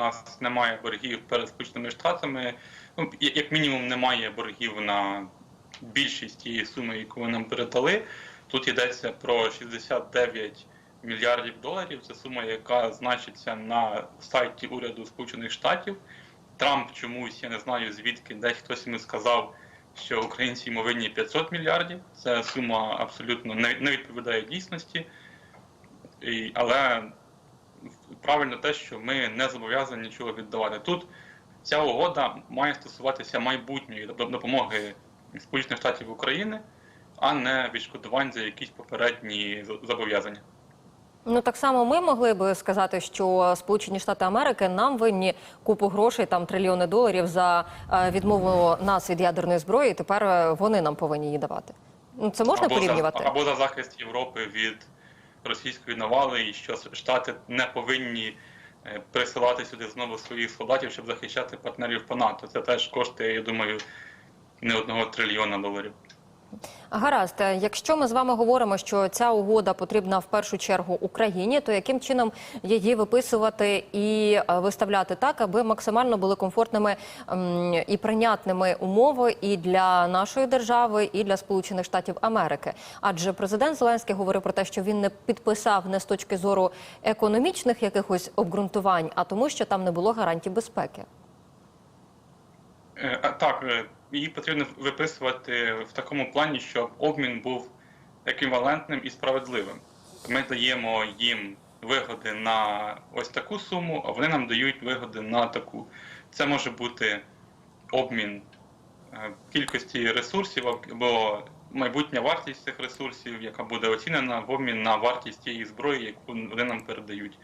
нас немає боргів перед Сполученими Штатами. Ну, як мінімум, немає боргів на більшість тієї суми, яку ви нам передали. Тут йдеться про 69 мільярдів доларів. Це сума, яка значиться на сайті уряду Сполучених Штатів. Трамп чомусь, я не знаю звідки, десь хтось йому сказав, що українці йому винні 500 мільярдів. Це сума абсолютно не відповідає дійсності. І, але правильно те, що ми не зобов'язані нічого віддавати. Тут ця угода має стосуватися майбутньої допомоги Сполучених Штатів України, а не відшкодувань за якісь попередні зобов'язання. Ну так само ми могли би сказати, що Сполучені Штати Америки нам винні купу грошей, там трильйони доларів за е, відмову нас від ядерної зброї. і Тепер е, вони нам повинні її давати. Ну це можна або порівнювати? За, або за захист Європи від російської навали, і що Штати не повинні е, присилати сюди знову своїх солдатів, щоб захищати партнерів по НАТО. Це теж коштує, я думаю, не одного трильйона доларів. Гаразд, Е, якщо ми з вами говоримо, що ця угода потрібна в першу чергу Україні, то яким чином її виписувати і е, виставляти так, аби максимально були комфортними і прийнятними умови і для нашої держави, і для Сполучених Штатів Америки? Адже президент Зеленський говорив про те, що він не підписав не з точки зору економічних якихось обґрунтувань, а тому, що там не було гарантій безпеки. Е, Так, її потрібно виписувати в такому плані, щоб обмін був еквівалентним і справедливим. Ми даємо їм вигоди на ось таку суму, а вони нам дають вигоди на таку. Це може бути обмін е, кількості ресурсів або майбутня вартість цих ресурсів, яка буде оцінена в обмін на вартість тієї зброї, яку вони нам передають.